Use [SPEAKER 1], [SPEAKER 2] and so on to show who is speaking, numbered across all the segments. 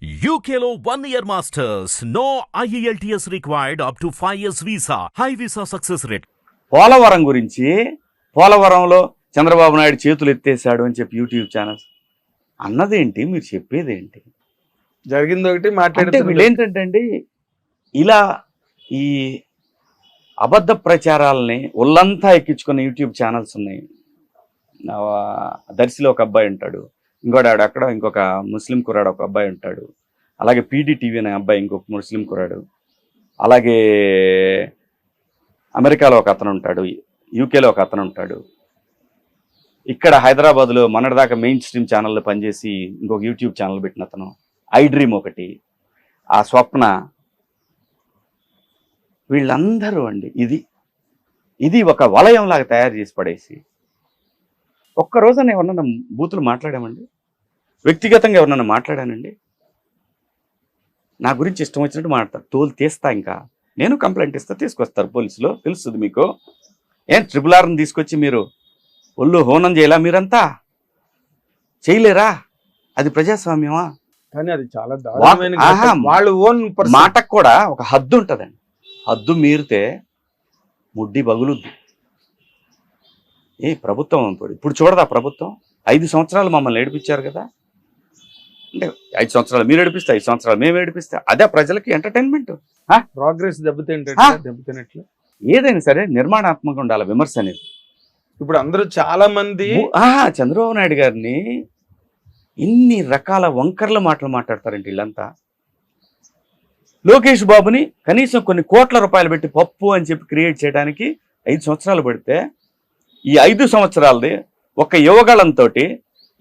[SPEAKER 1] One year masters. No E IELTS required up to 5 years visa. High visa success rate.
[SPEAKER 2] Polavaram గురించి పోలవరంలో చంద్రబాబు నాయుడు చేతులు ఎత్తేసాడు అని చెప్పి యూట్యూబ్ ఛానల్స్ అన్నదేంటి మీరు చెప్పేదేంటి
[SPEAKER 3] జరిగింది ఒకటి
[SPEAKER 2] అంటే వీళ్ళు
[SPEAKER 3] మాట్లాడితే
[SPEAKER 2] ఏంటంటే అండి ఇలా ఈ అబద్ధ ప్రచారాలని ఒళ్ళంతా ఎక్కించుకున్న యూట్యూబ్ ఛానల్స్ ఉన్నాయి దర్శిలో ఒక అబ్బాయి ఉంటాడు ఇంకోడాడు అక్కడ ఇంకొక ముస్లిం కుర్రాడు ఒక అబ్బాయి ఉంటాడు. అలాగే పీడీటీవీ అనే అబ్బాయి ఇంకొక ముస్లిం కుర్రాడు. అలాగే అమెరికాలో ఒక అతను ఉంటాడు. యూకేలో ఒక అతను ఉంటాడు. ఇక్కడ హైదరాబాద్లో మొన్నటిదాకా మెయిన్ స్ట్రీమ్ ఛానల్లో పనిచేసి ఇంకొక యూట్యూబ్ ఛానల్ పెట్టిన అతను. ఐ డ్రీమ్ ఒకటి. ఆ స్వప్న. వీళ్ళందరూ అండి ఇది ఇది ఒక వలయంలాగా తయారు చేసి పడేసి ఒక్క రోజున ఎవరన్నా బూతులు మాట్లాడామండి? వ్యక్తిగతంగా ఎవరన్నా మాట్లాడానండి? నా గురించి ఇష్టం వచ్చినట్టు మాట్లాడతారు. తోలు తీస్తా ఇంకా. నేను కంప్లైంట్ ఇస్తా తీసుకొస్తారు పోలీసులు. తెలుస్తుంది మీకు. ఏం ట్రిపుల్ ఆర్ని తీసుకొచ్చి మీరు ఒళ్ళు హోనం చేయలా మీరంతా? చేయలేరా? అది ప్రజాస్వామ్యమా?
[SPEAKER 3] కానీ అది చాలా. వాళ్ళు ఓన్
[SPEAKER 2] మాటకు కూడా ఒక హద్దు ఉంటుందండి. హద్దు మీరితే ముడ్డి బగులుద్ది. ఏ ప్రభుత్వం ఇప్పుడు? ఇప్పుడు చూడదా ప్రభుత్వం? ఐదు సంవత్సరాలు మమ్మల్ని ఏడిపించారు కదా. అంటే ఐదు సంవత్సరాలు మీరు ఏడిపిస్తే ఐదు సంవత్సరాలు మేము ఏడిపిస్తే అదే ప్రజలకి ఎంటర్టైన్మెంట్
[SPEAKER 3] ప్రోగ్రెస్ దెబ్బతింటే
[SPEAKER 2] ఏదైనా సరే నిర్మాణాత్మకంగా ఉండాలి విమర్శ అనేది.
[SPEAKER 3] ఇప్పుడు అందరూ చాలా మంది
[SPEAKER 2] చంద్రబాబు నాయుడు గారిని ఇన్ని రకాల వంకర్ల మాటలు మాట్లాడతారండి వీళ్ళంతా. లోకేష్ బాబుని కనీసం కొన్ని కోట్ల రూపాయలు పెట్టి పప్పు అని చెప్పి క్రియేట్ చేయడానికి ఐదు సంవత్సరాలు పడితే ఈ ఐదు సంవత్సరాలది ఒక యువగళంతో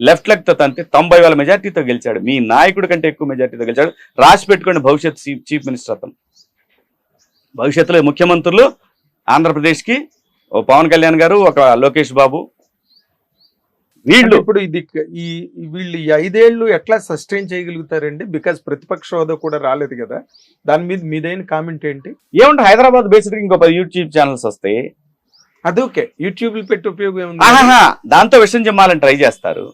[SPEAKER 2] లెఫ్ట్ లెగ్తో తంతే తొంభై వేల మెజార్టీతో గెలిచాడు. మీ నాయకుడి కంటే ఎక్కువ మెజార్టీతో గెలిచాడు. రాసి పెట్టుకుని భవిష్యత్ చీఫ్ మినిస్టర్ అతను. భవిష్యత్తులో ముఖ్యమంత్రులు ఆంధ్రప్రదేశ్కి ఓ పవన్ కళ్యాణ్ గారు ఒక లోకేష్ బాబు. వీళ్ళు
[SPEAKER 3] ఇప్పుడు ఇది ఈ ఈ వీళ్ళు ఈ ఐదేళ్ళు ఎట్లా సస్టైన్ చేయగలుగుతారండి? బికాస్ ప్రతిపక్ష హోదా కూడా రాలేదు కదా. దాని మీద మీదైన కామెంట్ ఏంటి?
[SPEAKER 2] ఏమంటే హైదరాబాద్ బేస్డ్ ఇంకో పది యూట్యూబ్ ఛానల్స్ వస్తాయి
[SPEAKER 3] అది ఓకే యూట్యూబ్ పెట్టి ఉపయోగం ఏముంది?
[SPEAKER 2] దాంతో విషయం చెప్పాలని ట్రై చేస్తారు.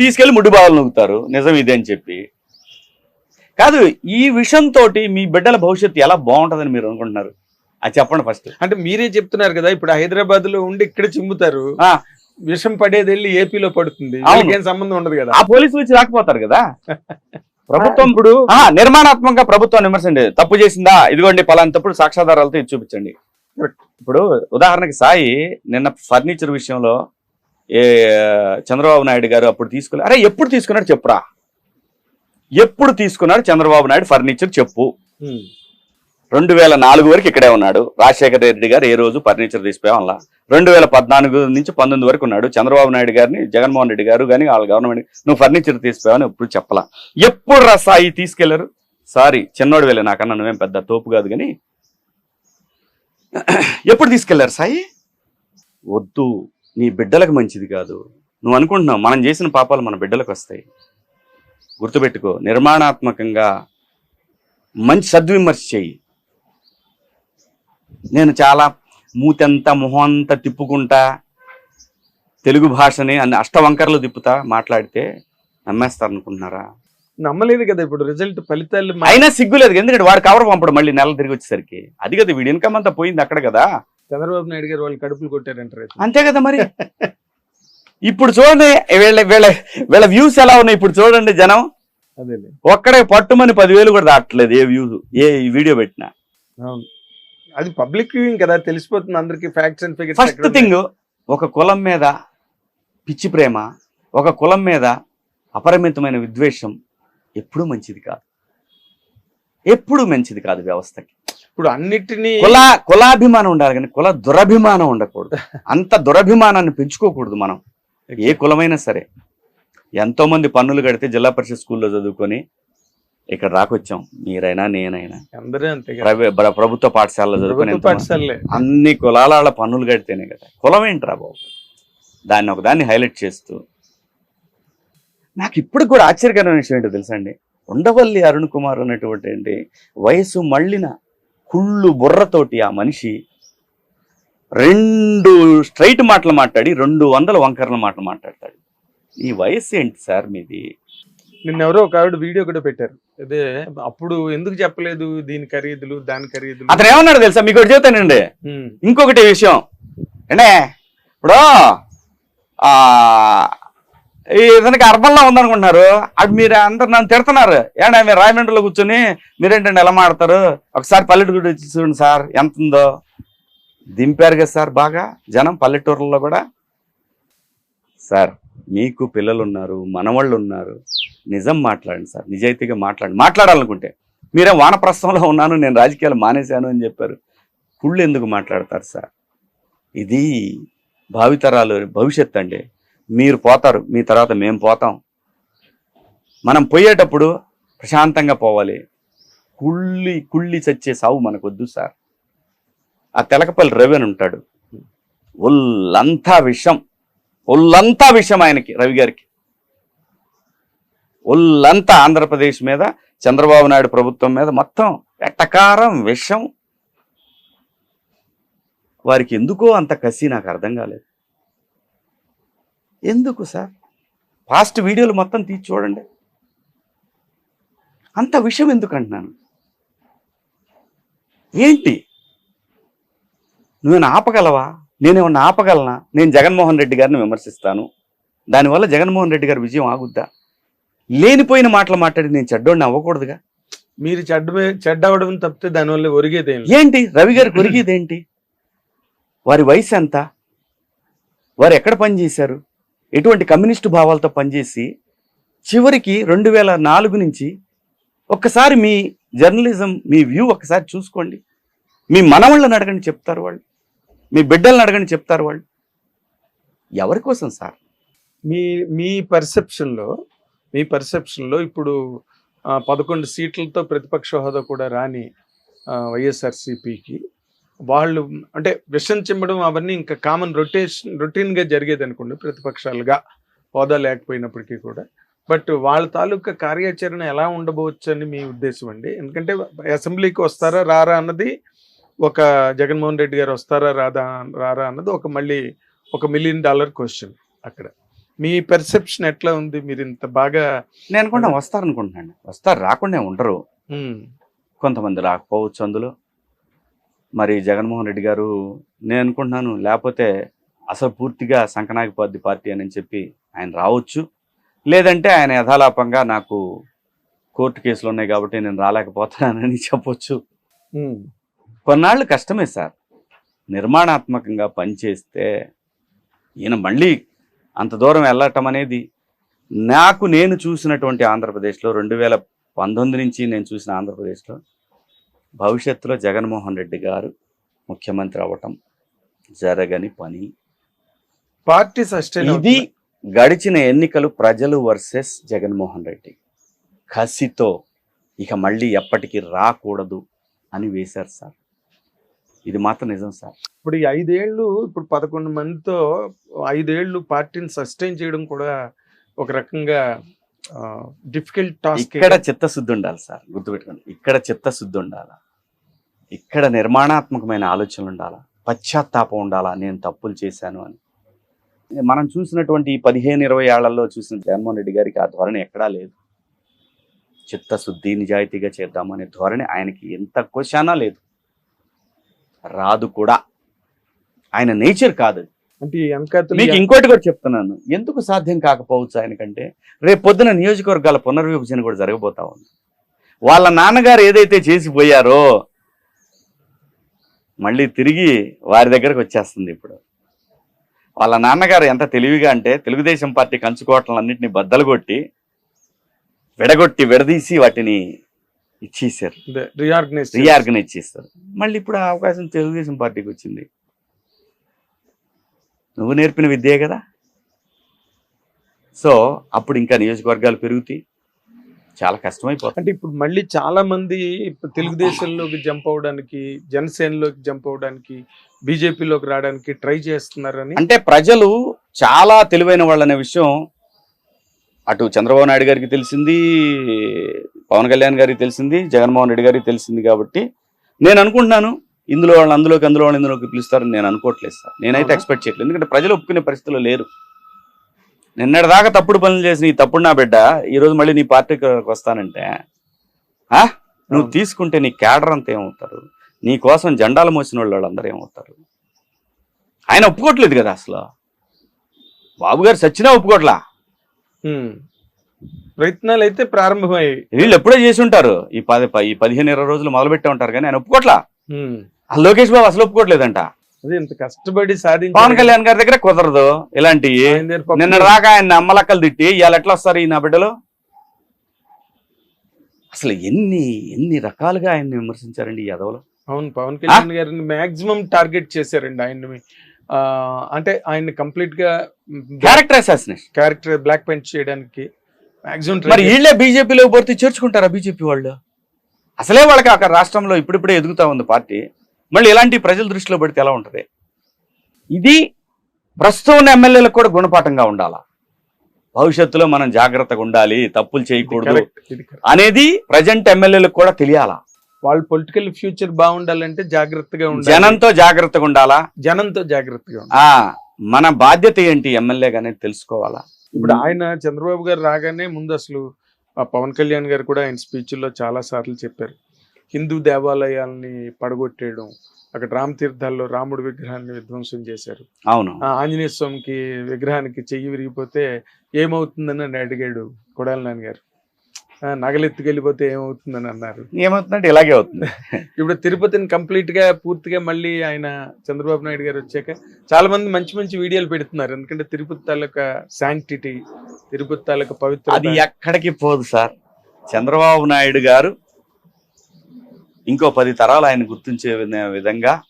[SPEAKER 2] తీసుకెళ్ళి ముడ్డు బావలు నూగుతారు. నిజం ఇదే అని చెప్పి. కాదు ఈ విషయంతో మీ బిడ్డల భవిష్యత్తు ఎలా బాగుంటుందని మీరు అనుకుంటున్నారు? అది చెప్పండి ఫస్ట్.
[SPEAKER 3] అంటే మీరే చెప్తున్నారు కదా ఇప్పుడు హైదరాబాద్లో ఉండి ఇక్కడ చిమ్ముతారు. విషం పడేది వెళ్ళి ఏపీలో పడుతుంది. ఏం సంబంధం ఉండదు కదా.
[SPEAKER 2] ఆ పోలీసులు వచ్చి రాకపోతారు కదా. ప్రభుత్వం
[SPEAKER 3] ఇప్పుడు
[SPEAKER 2] నిర్మాణాత్మకంగా ప్రభుత్వం విమర్శండి తప్పు చేసిందా? ఇదిగోండి పలానా తప్పుడు సాక్ష్యాధారాలతో ఇది చూపించండి. ఇప్పుడు ఉదాహరణకి సాయి నిన్న ఫర్నిచర్ విషయంలో ఏ చంద్రబాబు నాయుడు గారు అప్పుడు తీసుకున్నారు అరే ఎప్పుడు తీసుకున్నాడు చెప్పురా? ఎప్పుడు తీసుకున్నాడు చంద్రబాబు నాయుడు ఫర్నిచర్ చెప్పు. రెండు వేల నాలుగు వరకు ఇక్కడే ఉన్నాడు. రాజశేఖర రెడ్డి గారు ఏ రోజు ఫర్నిచర్ తీసిపోయాం అలా రెండు వేల పద్నాలుగు నుంచి పంతొమ్మిది వరకు ఉన్నాడు. చంద్రబాబు నాయుడు గారిని జగన్మోహన్ రెడ్డి గారు కానీ వాళ్ళ గవర్నమెంట్ నువ్వు ఫర్నిచర్ తీసిపోయావని ఎప్పుడు చెప్పలా. ఎప్పుడు రా సాయి తీసుకెళ్ళారు? సారీ చిన్నోడు వెళ్ళి నాకన్నా నువ్వేం పెద్ద తోపు కాదు కానీ ఎప్పుడు తీసుకెళ్ళారు సాయి? వద్దు నీ బిడ్డలకు మంచిది కాదు. నువ్వు అనుకుంటున్నావు మనం చేసిన పాపాలు మన బిడ్డలకు వస్తాయి. గుర్తుపెట్టుకో నిర్మాణాత్మకంగా మంచి సద్విమర్శ చెయ్యి. నేను చాలా మూతంతా మొహం అంతా తిప్పుకుంటా తెలుగు భాషని అన్ని అష్టవంకరలు తిప్పుతా మాట్లాడితే నమ్మేస్తారు అనుకుంటున్నారా
[SPEAKER 3] నమ్మలేదు కదా ఇప్పుడు రిజల్ట్ ఫలితాలు
[SPEAKER 2] అయినా సిగ్గులేదు ఎందుకంటే వాడు కవర్ పంపడు మళ్ళీ నెల తిరిగి వచ్చేసరికి. అది కదా వీడి ఇన్కమ్ అంతా పోయింది అక్కడ కదా.
[SPEAKER 3] చంద్రబాబు నాయుడు గారు వాళ్ళు కడుపులు కొట్టారంటారు.
[SPEAKER 2] అంతే కదా మరి. ఇప్పుడు చూడండి వీళ్ళ వీళ్ళ వీళ్ళ వ్యూస్ ఎలా ఉన్నాయి ఇప్పుడు చూడండి జనం.
[SPEAKER 3] అదేలే.
[SPEAKER 2] ఒక్కడే పట్టుమని పదివేలు కూడా దాటలేదు ఏ వ్యూస్ ఏ వీడియో పెట్టినా.
[SPEAKER 3] అది పబ్లిక్ వ్యూయింగ్ కదా తెలిసిపోతుంది అందరికి facts and figures
[SPEAKER 2] first thing ఒక కులం మీద పిచ్చి ప్రేమ ఒక కులం మీద అపరిమితమైన విద్వేషం ఎప్పుడూ మంచిది కాదు. ఎప్పుడూ మంచిది కాదు వ్యవస్థకి.
[SPEAKER 3] ఇప్పుడు అన్నిటినీ
[SPEAKER 2] కుల కులాభిమానం ఉండాలి కానీ కుల దురభిమానం ఉండకూడదు. అంత దురభిమానాన్ని పెంచుకోకూడదు మనం. ఏ కులమైనా సరే. ఎంతో మంది పన్నులు కడితే జిల్లా పరిషత్ స్కూల్లో చదువుకొని ఇక్కడ రాకొచ్చాం. మీరైనా నేనైనా. ప్రభుత్వ పాఠశాలలో చదువుకొని అన్ని కులాల పన్నులు కడితేనే కదా. కులం ఏంట్రా బాబు? దాన్ని ఒకదాన్ని హైలైట్ చేస్తూ నాకు ఇప్పుడు కూడా ఆశ్చర్యకరమైన విషయం ఏంటో తెలుసా అండి ఉండవల్లి అరుణ్ కుమార్ అనేటువంటి వయసు మళ్ళిన కుళ్ళు బుర్రతోటి ఆ మనిషి రెండు స్ట్రైట్ మాటలు మాట్లాడి రెండు వందల వంకరల మాటలు మాట్లాడతాడు. ఈ వయసు ఏంటి సార్ మీది?
[SPEAKER 3] నిన్న ఎవరో ఒక ఆవిడ వీడియో కూడా పెట్టారు. అదే అప్పుడు ఎందుకు చెప్పలేదు దీని ఖరీదులు దాని ఖరీదులు?
[SPEAKER 2] అతను ఏమన్నాడు తెలుసా? మీకు ఒకటి చెప్తానండి. ఇంకొకటి విషయం. అంటే ఇప్పుడు ఇతనికి అర్బన్లో ఉందనుకుంటున్నారు. అది మీరు అందరు నన్ను తిడుతున్నారు. ఏంటంటే మీరు రాయమండ్రిలో కూర్చొని మీరేంటండి ఎలా మాడతారు ఒకసారి పల్లెటూరు వచ్చి చూడండి సార్ ఎంత ఉందో దింపారు కదా సార్ బాగా. జనం పల్లెటూరులో కూడా. సార్ మీకు పిల్లలు ఉన్నారు మనవాళ్ళు ఉన్నారు నిజం మాట్లాడండి సార్ నిజాయితీగా మాట్లాడండి. మాట్లాడాలనుకుంటే. మీరే వానప్రస్థంలో ఉన్నాను నేను రాజకీయాలు మానేశాను అని చెప్పారు. కుళ్ళు ఎందుకు మాట్లాడతారు సార్? ఇది భావితరాలు భవిష్యత్ అండి. మీరు పోతారు మీ తర్వాత మేము పోతాం. మనం పోయేటప్పుడు ప్రశాంతంగా పోవాలి. కుళ్ళి కుళ్ళి చచ్చే సావు మనకొద్దు సార్. ఆ తెలకపల్లి రవి అని ఉంటాడు. ఒళ్ళంతా విషం. ఒళ్ళంతా విషం ఆయనకి రవి గారికి. ఒళ్ళంతా ఆంధ్రప్రదేశ్ మీద చంద్రబాబు నాయుడు ప్రభుత్వం మీద మొత్తం ఎట్టకారం విషం. వారికి ఎందుకో అంత కసి నాకు అర్థం కాలేదు. ఎందుకు సార్? పాస్ట్ వీడియోలు మొత్తం తీసి చూడండి. అంత విషయం ఎందుకు అంటున్నాను? ఏంటి? నువ్వేనా ఆపగలవా? నేనేమన్నా ఆపగలనా? నేను జగన్మోహన్ రెడ్డి గారిని విమర్శిస్తాను. దానివల్ల జగన్మోహన్ రెడ్డి గారి విజయం ఆగుద్దా? లేనిపోయిన మాటలు మాట్లాడి నేను చెడ్డోడిని అవ్వకూడదుగా?
[SPEAKER 3] మీరు చెడ్డ చెడ్డ అవడం తప్పితే దానివల్ల ఒరిగేదేం.
[SPEAKER 2] ఏంటి? రవి గారికి ఒరిగేదేంటి వారి వయసు ఎంత? వారు ఎక్కడ పనిచేశారు ఎటువంటి కమ్యూనిస్టు భావాలతో పనిచేసి చివరికి రెండు వేల నాలుగు నుంచి ఒక్కసారి మీ జర్నలిజం మీ వ్యూ ఒక్కసారి చూసుకోండి. మీ మనవాళ్ళని అడగండి చెప్తారు వాళ్ళు. మీ బిడ్డలను అడగండి చెప్తారు వాళ్ళు. ఎవరి కోసం సార్?
[SPEAKER 3] మీ మీ పర్సెప్షన్లో మీ పర్సెప్షన్లో ఇప్పుడు పదకొండు సీట్లతో ప్రతిపక్ష హోదా కూడా రాని వైఎస్ఆర్సిపికి వైఎస్ఆర్సీపీకి వాళ్ళు అంటే విషం చిమ్మడం అవన్నీ ఇంకా కామన్ రొటేషన్ రొటీన్గా జరిగేది అనుకోండి ప్రతిపక్షాలుగా హోదా లేకపోయినప్పటికీ కూడా. బట్ వాళ్ళ తాలూకా కార్యాచరణ ఎలా ఉండబోవచ్చు అని మీ ఉద్దేశం అండి. ఎందుకంటే అసెంబ్లీకి వస్తారా రారా అన్నది ఒక జగన్మోహన్ రెడ్డి గారు వస్తారా రాదా రారా అన్నది ఒక మళ్ళీ ఒక మిలియన్ డాలర్ క్వశ్చన్ అక్కడ. మీ పెర్సెప్షన్ ఎట్లా ఉంది? మీరు ఇంత బాగా
[SPEAKER 2] నేను అనుకుంటా వస్తారనుకుంటున్నాను. వస్తారు రాకుండా ఉండరు. కొంతమంది రాకపోవచ్చు అందులో. మరి జగన్మోహన్ రెడ్డి గారు నేను అనుకుంటున్నాను లేకపోతే అసలు పూర్తిగా సంకనాగిపోద్ది పార్టీ అని చెప్పి ఆయన రావచ్చు. లేదంటే ఆయన యథాలాపంగా నాకు కోర్టు కేసులు ఉన్నాయి కాబట్టి నేను రాలేకపోతున్నానని చెప్పొచ్చు. కొన్నాళ్ళు కష్టమే సార్. నిర్మాణాత్మకంగా పనిచేస్తే ఈయన మళ్ళీ అంత దూరం వెళ్ళటం అనేది నాకు నేను చూసినటువంటి ఆంధ్రప్రదేశ్లో రెండు వేల పంతొమ్మిది నుంచి నేను చూసిన ఆంధ్రప్రదేశ్లో భవిష్యత్తులో జగన్మోహన్ రెడ్డి గారు ముఖ్యమంత్రి అవ్వటం జరగని పని.
[SPEAKER 3] పార్టీ సస్టైన్
[SPEAKER 2] ఇది గడిచిన ఎన్నికలు ప్రజలు వర్సెస్ జగన్మోహన్ రెడ్డి. కసితో ఇక మళ్ళీ ఎప్పటికీ రాకూడదు అని వేశారు సార్. ఇది మాత్రం నిజం సార్.
[SPEAKER 3] ఇప్పుడు ఈ ఐదేళ్ళు ఇప్పుడు పదకొండు మందితో ఐదేళ్ళు పార్టీని సస్టైన్ చేయడం కూడా ఒక రకంగా డిఫికల్ట్ టాస్క్.
[SPEAKER 2] ఇక్కడ చిత్తశుద్ధి ఉండాలి సార్. గుర్తుపెట్టుకోండి. ఇక్కడ చిత్తశుద్ధి ఉండాలా? ఇక్కడ నిర్మాణాత్మకమైన ఆలోచనలు ఉండాలా? పశ్చాత్తాపం ఉండాలా? నేను తప్పులు చేశాను అని. మనం చూసినటువంటి పదిహేను ఇరవై ఏళ్ళలో చూసిన జగన్మోహన్ రెడ్డి గారికి ఆ ధోరణి ఎక్కడా లేదు. చిత్తశుద్ధి నిజాయితీగా చేద్దామనే ధోరణి ఆయనకి ఎంత క్వశ్చనా లేదు. రాదు కూడా. ఆయన నేచర్ కాదు.
[SPEAKER 3] అంటే
[SPEAKER 2] మీకు ఇంకోటి కూడా చెప్తున్నాను. ఎందుకు సాధ్యం కాకపోవచ్చు ఆయనకంటే? రేపు పొద్దున నియోజకవర్గాల పునర్విభజన కూడా జరగబోతా ఉంది. వాళ్ళ నాన్నగారు ఏదైతే చేసిపోయారో మళ్ళీ తిరిగి వారి దగ్గరకు వచ్చేస్తుంది ఇప్పుడు. వాళ్ళ నాన్నగారు ఎంత తెలివిగా అంటే తెలుగుదేశం పార్టీ కంచుకోవటలన్నింటినీ బద్దలు కొట్టి విడగొట్టి విడదీసి వాటిని ఇచ్చేసారు
[SPEAKER 3] రీఆర్గనైజ్
[SPEAKER 2] రీఆర్గనైజ్ చేస్తారు మళ్ళీ ఇప్పుడు ఆ అవకాశం తెలుగుదేశం పార్టీకి వచ్చింది. నువ్వు నేర్పిన విద్యే కదా. సో అప్పుడు ఇంకా నియోజకవర్గాలు పెరుగుతాయి. చాలా కష్టమైపోతుంది.
[SPEAKER 3] అంటే ఇప్పుడు మళ్ళీ చాలా మంది తెలుగుదేశంలోకి జంప్ అవడానికి జనసేనలోకి జంప్ అవడానికి బీజేపీలోకి రావడానికి ట్రై చేస్తున్నారని
[SPEAKER 2] అంటే ప్రజలు చాలా తెలివైన వాళ్ళనే విషయం అటు చంద్రబాబు నాయుడు గారికి తెలిసింది పవన్ కళ్యాణ్ గారికి తెలిసింది జగన్మోహన్ రెడ్డి గారికి తెలిసింది కాబట్టి నేను అనుకుంటున్నాను ఇందులో వాళ్ళు అందులోకి అందులో వాళ్ళు ఇందులోకి పిలుస్తారని నేను అనుకోవట్లేదు సార్. నేనైతే? ఎక్స్పెక్ట్ చేయట్లేదు. ఎందుకంటే ప్రజలు ఒప్పుకునే పరిస్థితిలో లేరు. నిన్నటి దాకా తప్పుడు పనులు చేసి నీ తప్పుడు నా బిడ్డ ఈ రోజు మళ్ళీ నీ పార్టీకి వస్తానంటే ఆ? నువ్వు. తీసుకుంటే నీ క్యాడర్ అంతా ఏమవుతారు? నీ కోసం జెండాలు మోసిన వాళ్ళు వాళ్ళందరూ ఏమవుతారు? ఆయన ఒప్పుకోవట్లేదు కదా అసలు. బాబు గారు సచ్చినా ఒప్పుకోట్లా.
[SPEAKER 3] ప్రయత్నాలు అయితే ప్రారంభమయ్యాయి.
[SPEAKER 2] వీళ్ళు ఎప్పుడో చేసి ఉంటారు. ఈ పది ఈ పదిహేను ఇరవై రోజులు మొదలు పెట్టే ఉంటారు కానీ ఆయన ఒప్పుకోట్లా? లోకేష్ బాబు అసలు ఒప్పుకోవట్లేదంట.
[SPEAKER 3] అదే ఇంత కష్టపడి సాధించి
[SPEAKER 2] పవన్ కళ్యాణ్ గారి దగ్గర కుదరదు ఇలాంటివి నిన్న రాక ఆయన అమ్మలక్కలు తిట్టి ఇవాళ ఎట్లా వస్తారు ఈ నా బిడ్డలు? అసలు ఎన్ని ఎన్ని రకాలుగా ఆయన్ని విమర్శించారండి ఈ యదవలు.
[SPEAKER 3] అవును పవన్ కళ్యాణ్ గారిని మాక్సిమం టార్గెట్ చేశారండి ఆయన్ని. అంటే ఆయన కంప్లీట్గా
[SPEAKER 2] character assassination.
[SPEAKER 3] Character black paint చేయడానికి మాక్సిమం
[SPEAKER 2] మరి వీళ్ళే బీజేపీలో పోతే చేర్చుకుంటారా బీజేపీ వాళ్ళు? అసలే వాళ్ళకి అక్కడ రాష్ట్రంలో ఇప్పుడిప్పుడే ఎదుగుతా ఉంది పార్టీ. మళ్ళీ ఇలాంటి ప్రజల దృష్టిలో పడితే ఎలా ఉంటది? ఇది ప్రస్తుతం ఉన్న ఎమ్మెల్యేలకు కూడా గుణపాఠంగా ఉండాలా? భవిష్యత్తులో మనం జాగ్రత్తగా ఉండాలి తప్పులు చేయకూడదు అనేది ప్రజెంట్ ఎమ్మెల్యేలకు కూడా తెలియాలా?
[SPEAKER 3] వాళ్ళ పొలిటికల్ ఫ్యూచర్ బాగుండాలంటే జాగ్రత్తగా ఉండాలి.
[SPEAKER 2] జనంతో జాగ్రత్తగా ఉండాలా?
[SPEAKER 3] జనంతో జాగ్రత్తగా ఉండాలి.
[SPEAKER 2] ఆ మన బాధ్యత ఏంటి ఎమ్మెల్యేగా అనేది తెలుసుకోవాలా?
[SPEAKER 3] ఇప్పుడు ఆయన చంద్రబాబు గారు రాగానే ముందు అసలు పవన్ కళ్యాణ్ గారు కూడా ఆయన స్పీచ్ల్లో చాలా సార్లు చెప్పారు. హిందూ దేవాలయాల్ని పడగొట్టేయడం అక్కడ రామ తీర్థాల్లో రాముడి విగ్రహాన్ని విధ్వంసం చేశారు.
[SPEAKER 2] అవును.
[SPEAKER 3] ఆంజనేయ స్వామికి విగ్రహానికి చెయ్యి విరిగిపోతే ఏమవుతుందని అని అడిగాడు కొడాలి నాన్న గారు ఆ, నగలెత్తుకెళ్ళిపోతే ఏమవుతుందని అన్నారు.
[SPEAKER 2] ఏమవుతుందంటే ఇలాగే అవుతుంది.
[SPEAKER 3] ఇప్పుడు తిరుపతిని కంప్లీట్గా పూర్తిగా మళ్ళీ ఆయన చంద్రబాబు నాయుడు గారు వచ్చాక చాలా మంది మంచి మంచి వీడియోలు పెడుతున్నారు. ఎందుకంటే తిరుపతి తాలూకా శాంక్టిటీ తిరుపతి తాలూకా పవిత్ర
[SPEAKER 2] అది ఎక్కడికి పోదు సార్. చంద్రబాబు నాయుడు గారు ఇంకో పది తరాలు ఆయన గుర్తించే విధ- విధంగా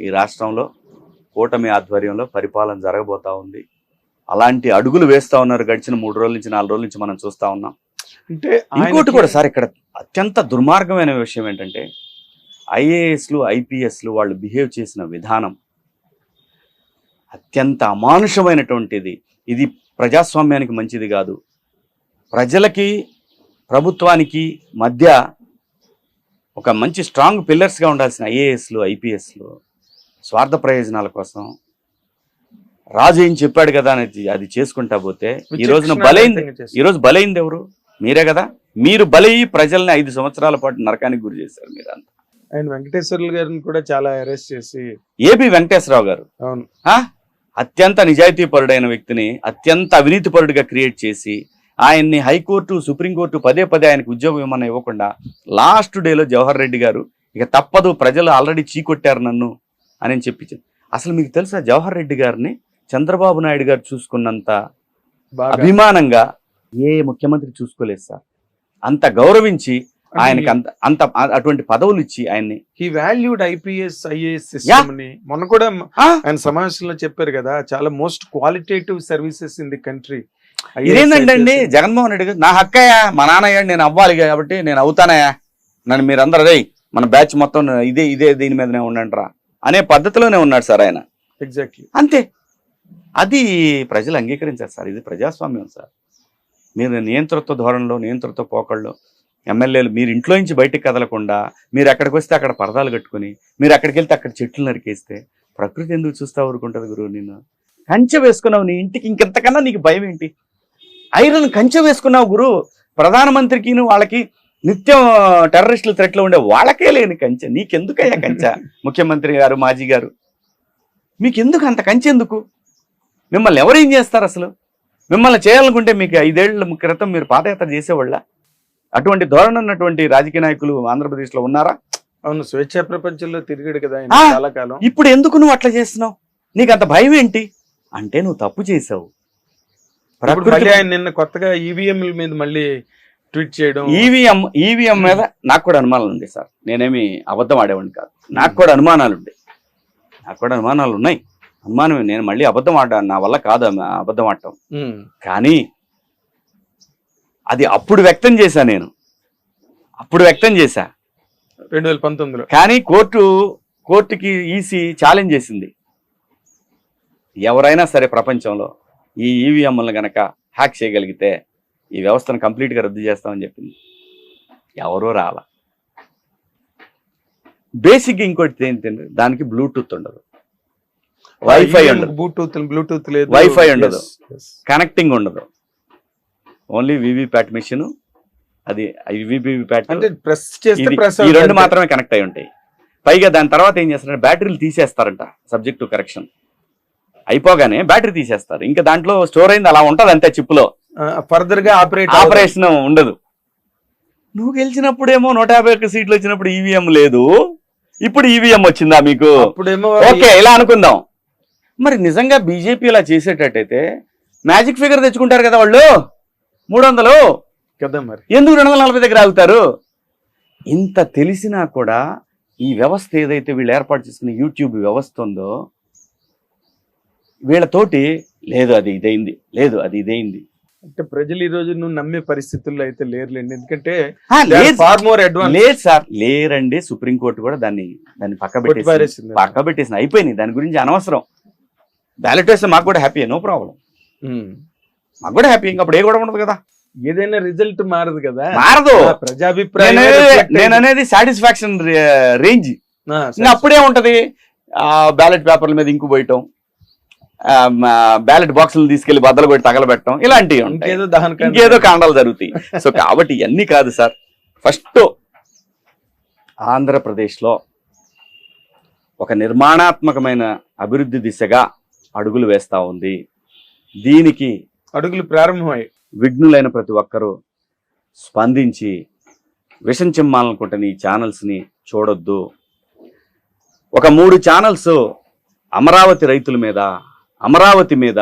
[SPEAKER 2] ఈ రాష్ట్రంలో కూటమి ఆధ్వర్యంలో పరిపాలన జరగబోతా ఉంది. అలాంటి అడుగులు వేస్తా ఉన్నారు గడిచిన మూడు రోజుల నుంచి నాలుగు రోజుల నుంచి మనం చూస్తా ఉన్నాం.
[SPEAKER 3] అంటే
[SPEAKER 2] ఇంకోటి కూడా సార్ ఇక్కడ అత్యంత దుర్మార్గమైన విషయం ఏంటంటే ఐఏఎస్లు ఐపీఎస్లు వాళ్ళు బిహేవ్ చేసిన విధానం అత్యంత అమానుషమైనటువంటిది. ఇది ప్రజాస్వామ్యానికి మంచిది కాదు. ప్రజలకి ప్రభుత్వానికి మధ్య ఒక మంచి స్ట్రాంగ్ పిల్లర్స్గా ఉండాల్సిన ఐఏఎస్లు ఐపీఎస్లు స్వార్థ ప్రయోజనాల కోసం రాజు ఏం చెప్పాడు కదా అనేది అది చేసుకుంటా పోతే ఈ రోజున బలైంది
[SPEAKER 3] రహితంగా చేస్తారు.
[SPEAKER 2] ఈ రోజు బలైంది ఎవరు? మీరే కదా? మీరు బలయ్యి ప్రజల్ని ఐదు సంవత్సరాల పాటు నరకానికి గురి చేశారు మీరు అంతా
[SPEAKER 3] ఆయన వెంకటేశ్వర్లు గారిని కూడా చాలా అరెస్ట్ చేసి
[SPEAKER 2] ఏపీ వెంకటేశ్వరరావు గారు.
[SPEAKER 3] అవును.
[SPEAKER 2] ఆ? అత్యంత నిజాయితీపరుడైన వ్యక్తిని అత్యంత అవినీతిపరుడిగా క్రియేట్ చేసి ఆయన్ని హైకోర్టు సుప్రీంకోర్టు పదే పదే ఆయనకు ఉద్యోగం ఏమన్నా ఇవ్వకుండా లాస్ట్ డేలో జవహర్ రెడ్డి గారు ఇక తప్పదు ప్రజలు ఆల్రెడీ చీకొట్టారు నన్ను అని చెప్పి అసలు మీకు తెలుసా జవహర్ రెడ్డి గారిని చంద్రబాబు నాయుడు గారు చూసుకున్నంత అభిమానంగా ఏ ముఖ్యమంత్రి చూసుకోలేదు సార్. అంత గౌరవించి ఆయనకి అంత అంత అటువంటి పదవులు ఇచ్చి ఆయన్ని
[SPEAKER 3] హీ వాల్యూడ్ ఐపీఎస్ ఐఏఎస్ సిస్టమ్ని మొన్న కూడా? ఆయన సమావేశంలో చెప్పారు కదా చాలా most qualitative services in the country
[SPEAKER 2] ఇదేంటంటే అండి జగన్మోహన్ రెడ్డి గారు నా హక్కయ్యా మా నాన్నయ్య నేను అవ్వాలి కాబట్టి నేను అవుతానయ్యా నన్ను మీరందరూ రే మన బ్యాచ్ మొత్తం ఇదే ఇదే దీని మీదనే ఉండండి రా అనే పద్ధతిలోనే ఉన్నాడు సార్ ఆయన.
[SPEAKER 3] ఎగ్జాక్ట్లీ
[SPEAKER 2] అంతే. అది ప్రజలు అంగీకరించారు సార్. ఇది ప్రజాస్వామ్యం సార్. మీరు నియంత్రిత ధోరణిలో నియంత్రిత పోకళ్ళు ఎమ్మెల్యేలు మీరు ఇంట్లో నుంచి బయటకు కదలకుండా మీరు ఎక్కడికి వస్తే అక్కడ పరదాలు కట్టుకుని మీరు అక్కడికి వెళ్తే అక్కడ చెట్లు నరికేస్తే ప్రకృతి ఎందుకు చూస్తా ఊరుకుంటుంది గురువు నేను కంచె వేసుకున్నావు నీ ఇంటికి ఇంకెంతకన్నా నీకు భయం ఏంటి? ఐరన్ కంచె వేసుకున్నావు గురు. ప్రధానమంత్రికి వాళ్ళకి నిత్యం టెర్రరిస్టులు థ్రెట్లో ఉండే వాళ్ళకే లేని కంచె. నీకెందుకయ్యా కంచె? ముఖ్యమంత్రి గారు మాజీ గారు. మీకెందుకు అంత కంచె ఎందుకు? మిమ్మల్ని ఎవరేం చేస్తారు అసలు? మిమ్మల్ని చేయాలనుకుంటే మీకు ఐదేళ్ళ క్రితం మీరు పాదయాత్ర చేసేవాళ్ళ? అటువంటి ధోరణి ఉన్నటువంటి రాజకీయ నాయకులు ఆంధ్రప్రదేశ్లో ఉన్నారా?
[SPEAKER 3] అవును స్వేచ్ఛా ప్రపంచంలో తిరిగాడు కదా! చాలా కాలం.
[SPEAKER 2] ఇప్పుడు ఎందుకు నువ్వు అట్లా చేస్తున్నావు? నీకు అంత భయం ఏంటి? అంటే నువ్వు తప్పు చేసావు.
[SPEAKER 3] ఇప్పుడు మళ్ళీ ఆయన నిన్న కొత్తగా ఈవీఎంల మీద మళ్ళీ ట్వీట్ చేయడం.
[SPEAKER 2] ఈవీఎం ఈవీఎం మీద నాకు కూడా అనుమానాలు ఉంది సార్. నేనేమి అబద్ధం ఆడేవాడిని కాదు. నాకు కూడా అనుమానాలు ఉండే. నాకు కూడా అనుమానాలు ఉన్నాయి. అనుమానమే నేను మళ్ళీ అబద్ధం ఆడ నా వల్ల కాదు అబద్ధం ఆడటం.
[SPEAKER 3] ఉమ్,
[SPEAKER 2] కానీ అది అప్పుడు వ్యక్తం చేశా నేను. అప్పుడు వ్యక్తం చేశా.
[SPEAKER 3] రెండు వేల పంతొమ్మిదిలో.
[SPEAKER 2] కానీ కోర్టు కోర్టుకి ఈసీ ఛాలెంజ్ చేసింది. ఎవరైనా సరే ప్రపంచంలో ఈ ఈవీఎంలను గనక హ్యాక్ చేయగలిగితే ఈ వ్యవస్థను కంప్లీట్గా రద్దు చేస్తామని చెప్పింది. ఎవరూ రాల. బేసిక్గా ఇంకోటి ఏంటంటే దానికి బ్లూటూత్ ఉండదు. వైఫై ఉండదు.
[SPEAKER 3] బ్లూటూత్ బ్లూటూత్ లేదు.
[SPEAKER 2] Wi-Fi ఉండదు. కనెక్టింగ్ ఉండదు. ఓన్లీ వివిప్యాట్ మిషన్ అది వివిప్యాట్
[SPEAKER 3] అంటే ప్రెస్ చేస్తే
[SPEAKER 2] ఇది
[SPEAKER 3] ప్రెస్
[SPEAKER 2] ఈ రెండు మాత్రమే కనెక్ట్ అయి ఉంటాయి. పైగా దాని తర్వాత ఏం చేస్తారంటే బ్యాటరీలు తీసేస్తారంట సబ్జెక్ట్ టు కరెక్షన్ అయిపోగానే బ్యాటరీ తీసేస్తారు. ఇంకా దాంట్లో స్టోర్ అయింది అలా ఉంటది అంతే
[SPEAKER 3] చిప్లో ఫర్దర్గా ఆపరేట్
[SPEAKER 2] ఆపరేషన్ ఉండదు. నువ్వు గెలిచినప్పుడేమో నూట యాభై ఒక్క సీట్లు వచ్చినప్పుడు ఈవీఎం లేదు. ఇప్పుడు ఈవీఎం వచ్చిందా మీకు? ఓకే ఇలా అనుకుందాం. మరి నిజంగా బీజేపీ ఇలా చేసేటట్టయితే మ్యాజిక్ ఫిగర్ తెచ్చుకుంటారు కదా వాళ్ళు? మూడు వందలు
[SPEAKER 3] కదా మరి.
[SPEAKER 2] ఎందుకు రెండు వందల నలభై దగ్గర ఆగుతారు? ఇంత తెలిసినా కూడా ఈ వ్యవస్థ ఏదైతే వీళ్ళు ఏర్పాటు చేసుకున్న యూట్యూబ్ వ్యవస్థ ఉందో వీళ్ళతోటి లేదు అది ఇదైంది లేదు అది ఇదైంది.
[SPEAKER 3] అంటే ప్రజలు ఈ రోజు నువ్వు నమ్మే పరిస్థితుల్లో అయితే లేరులేండి. ఎందుకంటే
[SPEAKER 2] లేదు.
[SPEAKER 3] ఫార్ మోర్ అడ్వాన్స్
[SPEAKER 2] లేదు సార్ లేరండి సుప్రీంకోర్టు కూడా దాన్ని దాన్ని పక్క పెట్టేసి. పక్క పెట్టేసింది. అయిపోయింది. దాని గురించి అనవసరం. బ్యాలెట్ వేస్తే మాకు కూడా హ్యాపీ నో ప్రాబ్లం మాకు కూడా హ్యాపీ ఇంకా అప్పుడు ఏ కూడా ఉండదు కదా.
[SPEAKER 3] ఏదైనా రిజల్ట్ మారదు కదా.
[SPEAKER 2] మారదు.
[SPEAKER 3] ప్రజాభిప్రాయం
[SPEAKER 2] నేను. అనేది సాటిస్ఫాక్షన్ రేంజ్ ఇంకా అప్పుడే ఉంటది. బ్యాలెట్ పేపర్ల మీద ఇంకు పోయటం. బ్యాలెట్ బాక్సులు తీసుకెళ్ళి బద్దలు కొట్టి తగలబెట్టడం ఇలాంటివి ఉంటాయి.
[SPEAKER 3] ఇంకేదో
[SPEAKER 2] కాండాలు జరుగుతాయి. సో కాబట్టి ఇవన్నీ కాదు సార్. ఫస్ట్ ఆంధ్రప్రదేశ్లో ఒక నిర్మాణాత్మకమైన అభివృద్ధి దిశగా అడుగులు వేస్తా ఉంది. దీనికి
[SPEAKER 3] అడుగులు ప్రారంభమయ్యాయి.
[SPEAKER 2] విఘ్నులైన ప్రతి ఒక్కరూ స్పందించి విషం చిమ్మాలనుకుంటున్న ఈ ఛానల్స్ని చూడొద్దు. ఒక మూడు ఛానల్స్ అమరావతి రైతుల మీద అమరావతి మీద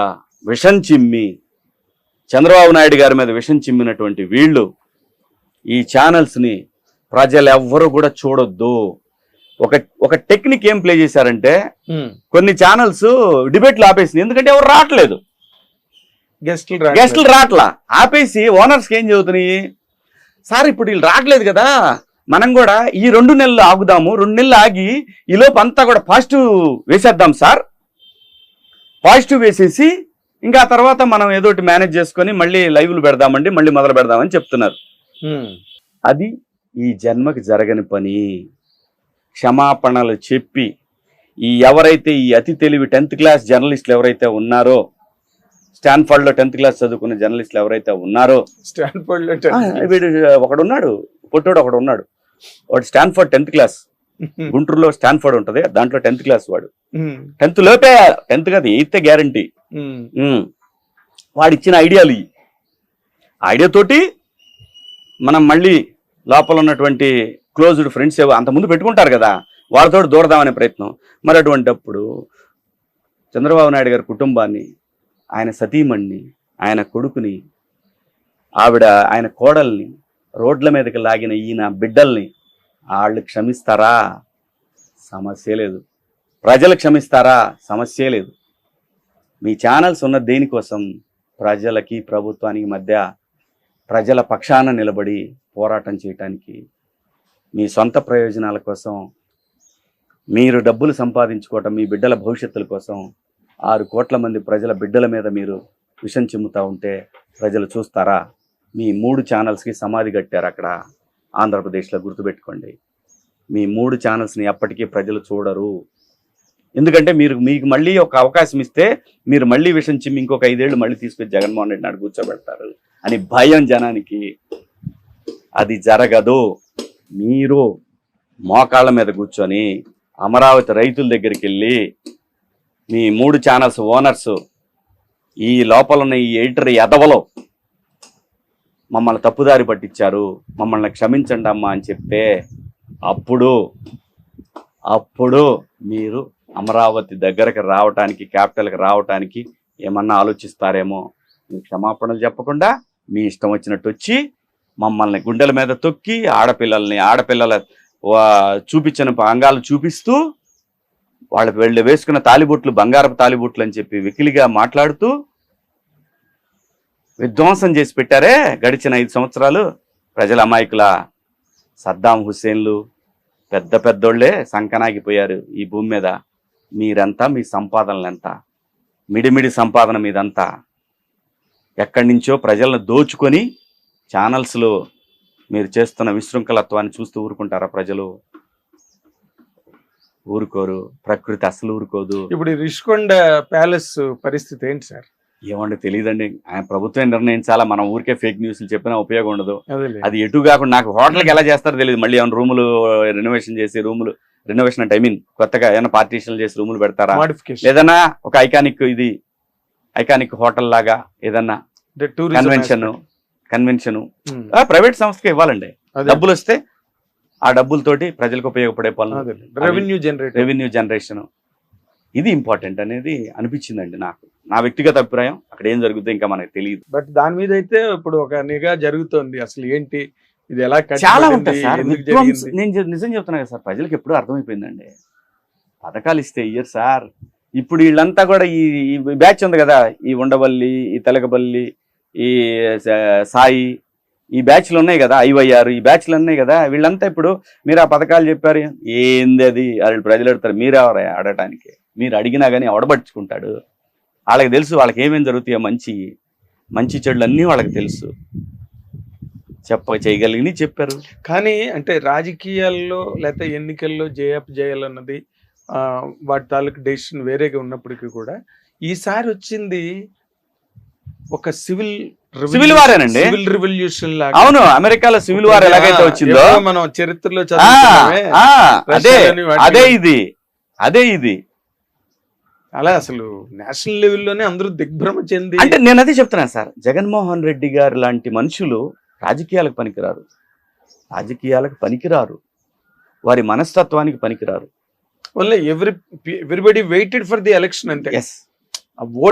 [SPEAKER 2] విషం చిమ్మి చంద్రబాబు నాయుడు గారి మీద విషం చిమ్మినటువంటి వీళ్ళు ఈ ఛానల్స్ని ప్రజలు ఎవ్వరూ కూడా చూడొద్దు. ఒక ఒక టెక్నిక్ ఏం ప్లే చేశారంటే కొన్ని ఛానల్స్ డిబేట్లు ఆపేసింది. ఎందుకంటే ఎవరు రావట్లేదు.
[SPEAKER 3] గెస్ట్లు
[SPEAKER 2] గెస్టులు రాట్లా ఆపేసి ఓనర్స్ ఏం చదువుతున్నాయి సార్ ఇప్పుడు వీళ్ళు రావట్లేదు కదా. మనం కూడా ఈ రెండు నెలలు ఆగుదాము. రెండు నెలలు ఆగి ఈ లోపు అంతా కూడా పాజిటివ్ వేసేద్దాం సార్. పాజిటివ్ వేసేసి ఇంకా తర్వాత మనం ఏదో మేనేజ్ చేసుకొని మళ్ళీ లైవ్లు పెడదామండి మళ్ళీ మొదలు పెడదామని చెప్తున్నారు. అది ఈ జన్మకి జరగని పని. క్షమాపణలు చెప్పి ఈ ఎవరైతే ఈ అతి తెలివి టెన్త్ క్లాస్ జర్నలిస్టులు ఎవరైతే ఉన్నారో స్టాన్ఫర్డ్లో టెన్త్ క్లాస్ చదువుకున్న జర్నలిస్టులు ఎవరైతే ఉన్నారో స్టాన్ఫర్డ్లో వీడు ఒకడు ఉన్నాడు పొట్టోడు ఒకడు ఉన్నాడు. వాడు స్టాన్ఫర్డ్ టెన్త్ క్లాస్. గుంటూరులో స్టాన్ఫర్డ్ ఉంటది దాంట్లో టెన్త్ క్లాస్ వాడు. టెన్త్ లోపే టెన్త్ కాదు ఎయిత్ గ్యారంటీ. వాడు ఇచ్చిన ఐడియాలు ఇవి ఐడియా తోటి మనం మళ్ళీ లోపల ఉన్నటువంటి క్లోజ్డ్ ఫ్రెండ్స్ ఏవో అంతకుముందు పెట్టుకుంటారు కదా వాళ్ళతో దూరదామనే ప్రయత్నం. మరి అటువంటప్పుడు చంద్రబాబు నాయుడు గారి కుటుంబాన్ని ఆయన సతీమణ్ణి ఆయన కొడుకుని ఆవిడ ఆయన కోడల్ని రోడ్ల మీదకి లాగిన ఈయన బిడ్డల్ని వాళ్ళు క్షమిస్తారా? సమస్య లేదు. ప్రజలు క్షమిస్తారా? సమస్య లేదు. మీ ఛానల్స్ ఉన్న దేనికోసం? ప్రజలకి ప్రభుత్వానికి మధ్య ప్రజల పక్షాన నిలబడి పోరాటం చేయటానికి. మీ సొంత ప్రయోజనాల కోసం మీరు డబ్బులు సంపాదించుకోవటం మీ బిడ్డల భవిష్యత్తుల కోసం ఆరు కోట్ల మంది ప్రజల బిడ్డల మీద మీరు విషం చిమ్ముతూ ఉంటే ప్రజలు చూస్తారా? మీ మూడు ఛానల్స్కి సమాధి కట్టారు అక్కడ. ఆంధ్రప్రదేశ్లో గుర్తుపెట్టుకోండి. మీ మూడు ఛానల్స్ని ఎప్పటికీ ప్రజలు చూడరు. ఎందుకంటే మీరు మీకు మళ్ళీ ఒక అవకాశం ఇస్తే మీరు మళ్ళీ విషయం చిమ్మి ఇంకొక ఐదేళ్ళు మళ్ళీ తీసుకొచ్చి జగన్మోహన్ రెడ్డి నాడు కూర్చోబెడతారు అని భయం జనానికి. అది జరగదు. మీరు మోకాళ్ళ మీద కూర్చొని అమరావతి రైతుల దగ్గరికి వెళ్ళి మీ మూడు ఛానల్స్ ఓనర్స్ ఈ లోపల ఉన్న ఈ ఎడిటర్ ఎదవలో మమ్మల్ని తప్పుదారి పట్టించారు. మమ్మల్ని క్షమించండి అమ్మా అని చెప్తే అప్పుడు అప్పుడు మీరు అమరావతి దగ్గరకు రావటానికి క్యాపిటల్కి రావటానికి ఏమన్నా ఆలోచిస్తారేమో? మీరు క్షమాపణలు చెప్పకుండా మీ ఇష్టం వచ్చినట్టు వచ్చి మమ్మల్ని గుండెల మీద తొక్కి ఆడపిల్లల్ని ఆడపిల్లల చూపించిన అంగాలు చూపిస్తూ వాళ్ళు వెళ్ళి వేసుకున్న తాలిబొట్లు బంగారపు తాలిబొట్లు అని చెప్పి వికిలిగా మాట్లాడుతూ విధ్వంసం చేసి పెట్టారే గడిచిన ఐదు సంవత్సరాలు ప్రజల అమాయకుల సద్దాం హుస్సేన్లు పెద్ద పెద్దోళ్ళే సంకనాగిపోయారు ఈ భూమి మీద. మీరంతా? మీ సంపాదనలు ఎంత? మిడిమిడి సంపాదన మీదంతా. ఎక్కడి నుంచో ప్రజలను దోచుకొని ఛానల్స్లో మీరు చేస్తున్న విశృంఖలత్వాన్ని చూస్తూ ఊరుకుంటారా ప్రజలు? ఊరుకోరు. ప్రకృతి అసలు ఊరుకోదు.
[SPEAKER 3] ఇప్పుడు రిషికొండ ప్యాలెస్ పరిస్థితి ఏంటి సార్?
[SPEAKER 2] ఏమంటే తెలియదండి ఆయన ప్రభుత్వం నిర్ణయించాలా? మనం ఊరికే ఫేక్ న్యూస్లు చెప్పినా ఉపయోగం ఉండదు.
[SPEAKER 3] అదే
[SPEAKER 2] ఎటు కాకుండా నాకు హోటల్కి ఎలా చేస్తారో తెలియదు మళ్ళీ ఏమైనా రూములు రెనోవేషన్ చేసి రూములు రెనోవేషన్ అంటే ఐ మీన్ కొత్తగా ఏమైనా పార్టీషన్లు చేసి రూములు పెడతారా? లేదన్నా ఒక ఐకానిక్ ఇది ఐకానిక్ హోటల్ లాగా ఏదన్నా కన్వెన్షన్ కన్వెన్షన్ ప్రైవేట్ సంస్థకి ఇవ్వాలండి. డబ్బులు వస్తే ఆ డబ్బులతోటి ప్రజలకు ఉపయోగపడే పనులు.
[SPEAKER 3] రెవెన్యూ జనరేట్
[SPEAKER 2] రెవెన్యూ జనరేషన్ ఇది ఇంపార్టెంట్ అనేది అనిపించిందండి నాకు. నా వ్యక్తిగత అభిప్రాయం అక్కడ ఏం జరుగుతుందో ఇంకా మనకు తెలియదు.
[SPEAKER 3] బట్ దాని మీద అయితే ఇప్పుడు ఒక నిఘా జరుగుతోంది. అసలు ఏంటి? ఇది ఎలా
[SPEAKER 2] చాలా ఉంటాయి సార్? నేను నిజం చెప్తున్నా కదా సార్ ప్రజలకు ఎప్పుడూ అర్థమైపోయిందండి. పథకాలు ఇస్తే ఇయ్యరు సార్. ఇప్పుడు వీళ్ళంతా కూడా ఈ బ్యాచ్ ఉంది కదా ఈ ఉండవల్లి ఈ తెలకబల్లి ఈ సాయి ఈ బ్యాచ్లు ఉన్నాయి కదా ఐవైఆర్ ఈ బ్యాచ్లు ఉన్నాయి కదా వీళ్ళంతా ఇప్పుడు మీరు ఆ పథకాలు చెప్పారు. ఏంది అది? వాళ్ళు ప్రజలు అడుగుతారు మీరు ఎవరు ఆడటానికి మీరు అడిగినా కానీ ఎవడబట్టుకుంటాడు వాళ్ళకి తెలుసు వాళ్ళకి ఏమేమి జరుగుతాయో మంచి మంచి చెడులు అన్నీ వాళ్ళకి తెలుసు. చెప్ప చేయగలిగి చెప్పారు.
[SPEAKER 3] కానీ అంటే రాజకీయాల్లో లేకపోతే ఎన్నికల్లో జయప్ చేయాలన్నది వాటి తాలూకు డెసిషన్ వేరేగా ఉన్నప్పటికీ కూడా ఈసారి వచ్చింది ఒక సివిల్
[SPEAKER 2] సివిల్ వారేనండి.
[SPEAKER 3] సివిల్ రివల్యూషన్ లాగా.
[SPEAKER 2] అవును అమెరికాలో సివిల్ వార్ ఎలాగైతే వచ్చిందో?
[SPEAKER 3] మనం చరిత్రలో
[SPEAKER 2] అదే. అదే ఇది అదే ఇది.
[SPEAKER 3] అలా అసలు నేషనల్ లెవెల్లోనే అందరూ దిగ్భ్రమ చెంది
[SPEAKER 2] అంటే నేను అదే చెప్తున్నాను సార్. జగన్మోహన్ రెడ్డి గారు లాంటి మనుషులు రాజకీయాలకు పనికిరారు. రాజకీయాలకు పనికిరారు. వారి మనస్తత్వానికి పనికిరారు.
[SPEAKER 3] వల్ల ఎవరి everybody waited for the election అంతే.
[SPEAKER 2] ఎస్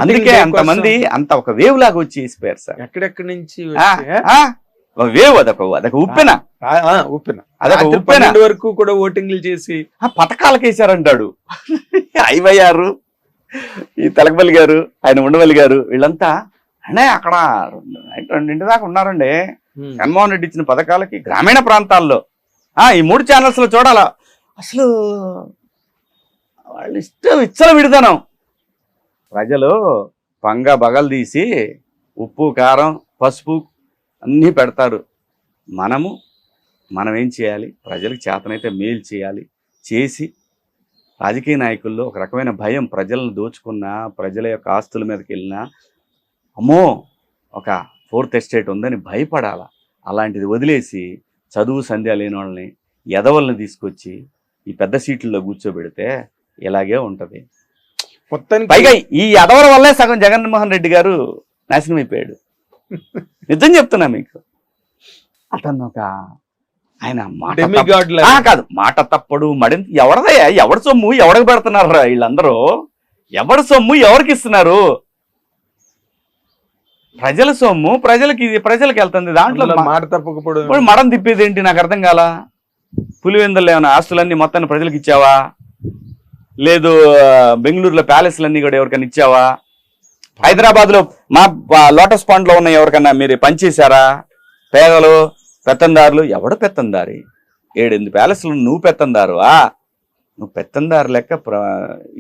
[SPEAKER 2] అందుకే అంతమంది అంత ఒక వేవ్ లాగా వచ్చి వేసిపోయారు సార్.
[SPEAKER 3] ఎక్కడెక్కడి నుంచి
[SPEAKER 2] వేవ్ అదొక అదొక ఉప్పెన.
[SPEAKER 3] ఉప్పెన.
[SPEAKER 2] అదొక ఉప్పెన.
[SPEAKER 3] వరకు కూడా ఓటింగ్లు చేసి
[SPEAKER 2] ఆ పథకాలకు వేశారంటాడు ఐవయ్యారు ఈ తెలకపల్లి గారు ఆయన ఉండవల్లి గారు వీళ్ళంతా అంటే అక్కడ రెండింటి దాకా ఉన్నారండి. జగన్మోహన్ రెడ్డి ఇచ్చిన పథకాలకి గ్రామీణ ప్రాంతాల్లో. ఆ ఈ మూడు ఛానల్స్లో చూడాలా? అసలు వాళ్ళు ఇష్టం ఇచ్చల విడదనం. ప్రజలు పంగ బగలు తీసి ఉప్పు కారం పసుపు అన్నీ పెడతారు. మనము మనం ఏం చేయాలి? ప్రజలకు చేతనైతే మేలు చేయాలి. చేసి రాజకీయ నాయకుల్లో ఒక రకమైన భయం ప్రజలను దోచుకున్నా ప్రజల యొక్క ఆస్తుల మీదకి వెళ్ళినా అమ్మో! ఒక ఫోర్త్ ఎస్టేట్ ఉందని భయపడాల. అలాంటిది వదిలేసి చదువు సంధ్య లేని వాళ్ళని ఎదవల్ని తీసుకొచ్చి ఈ పెద్ద సీట్లలో కూర్చోబెడితే ఇలాగే ఉంటది. పైగా ఈ ఎదవల వల్లే సగం జగన్మోహన్ రెడ్డి గారు నాశనం అయిపోయాడు నిజం చెప్తున్నా మీకు. అతను ఒక ఆయన మాట కాదు. మాట తప్పడు మడింత ఎవడదయ్యా ఎవడి సొమ్ము ఎవడికి పెడుతున్నారు వీళ్ళందరూ? ఎవడి సొమ్ము ఎవరికి ఇస్తున్నారు? ప్రజల సొమ్ము ప్రజలకి ప్రజలకి వెళ్తుంది. దాంట్లో
[SPEAKER 3] మాట తప్పకపోవడం
[SPEAKER 2] మడం తిప్పేది ఏంటి? నాకు అర్థం కాల? పులివెందులు ఏమైనా ఆస్తులన్నీ మొత్తాన్ని ప్రజలకు ఇచ్చావా? లేదు బెంగళూరులో ప్యాలెస్లన్నీ కూడా ఎవరికైనా ఇచ్చావా? హైదరాబాద్లో మా లోటస్ పాండ్లో ఉన్న ఎవరికన్నా మీరు పనిచేశారా? పేదలు పెత్తందారులు? ఎవడు పెత్తందారి? ఏడెనిమిది ప్యాలెస్లు నువ్వు పెత్తందారువా? నువ్వు పెత్తందారు లెక్క